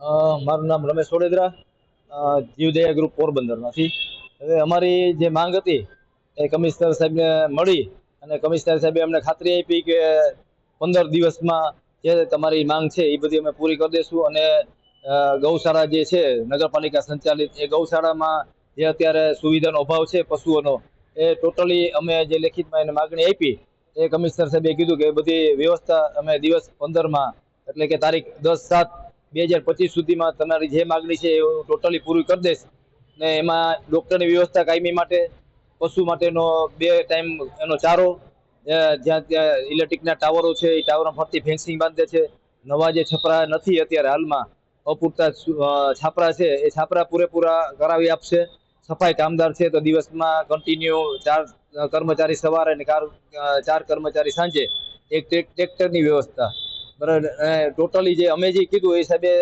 મારું નામ રમેશ સોડેદરા જીવદયા ગ્રુપ પોરબંદરમાંથી. હવે અમારી જે માંગ હતી એ કમિશનર સાહેબને મળી અને કમિશનર સાહેબે અમને ખાતરી આપી કે પંદર દિવસમાં જે તમારી માંગ છે એ બધી અમે પૂરી કરી દઈશું અને ગૌશાળા જે છે, નગરપાલિકા સંચાલિત એ ગૌશાળામાં જે અત્યારે સુવિધાનો અભાવ છે પશુઓનો, એ ટોટલી અમે જે લેખિતમાં એને માગણી આપી, એ કમિશનર સાહેબે કીધું કે બધી વ્યવસ્થા અમે દિવસ પંદરમાં, એટલે કે તારીખ દસ સાત બે હજાર પચીસ સુધીમાં તમારી જે માગણી છે એ ટોટલી પૂરી કરી દઈશ. ને એમાં ડૉક્ટરની વ્યવસ્થા કાયમી માટે, પશુ માટેનો બે ટાઈમ એનો ચારો જ્યાં ત્યાં ઇલેક્ટ્રિકના ટાવરો છે, એ ટાવરો ફરતી ફેન્સિંગ બાંધે છે. નવા જે છપરા નથી અત્યારે હાલમાં, અપૂરતા છાપરા છે, એ છાપરા પૂરેપૂરા કરાવી આપશે. સફાઈ કામદાર છે તો દિવસમાં કન્ટિન્યુ ચાર કર્મચારી સવારે અને ચાર કર્મચારી સાંજે. એક ટ્રેક- ટ્રેક્ટરની વ્યવસ્થા. બરાબર. ટોટલી જે અમે જે કીધું એ હિસાબે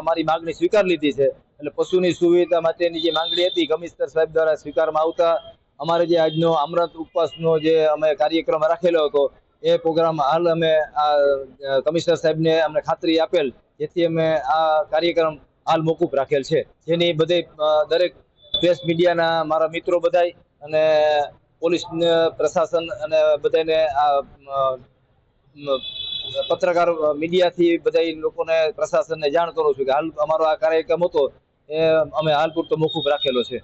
અમારી માંગણી સ્વીકાર લીધી છે. એટલે પશુની સુવિધા માટેની જે માંગણી હતી, કમિશનર સાહેબ દ્વારા સ્વીકારમાં આવતા, અમારે જે આજનો અમૃત ઉપવાસનો જે અમે કાર્યક્રમ રાખેલો હતો, એ પ્રોગ્રામ હાલ અમે આ કમિશનર સાહેબને અમને ખાતરી આપેલ, જેથી અમે આ કાર્યક્રમ હાલ મોકૂફ રાખેલ છે. જેની બધે દરેક પ્રેસ મીડિયાના મારા મિત્રો બધાય અને પોલીસ પ્રશાસન અને બધાને આ પત્રકાર મીડિયાથી બધા લોકોને પ્રશાસનને જાણ કરું છું કે હાલ અમારો આ કાર્યક્રમ હતો. એ અમે હાલ પૂરતો મોકૂફ રાખેલો છે.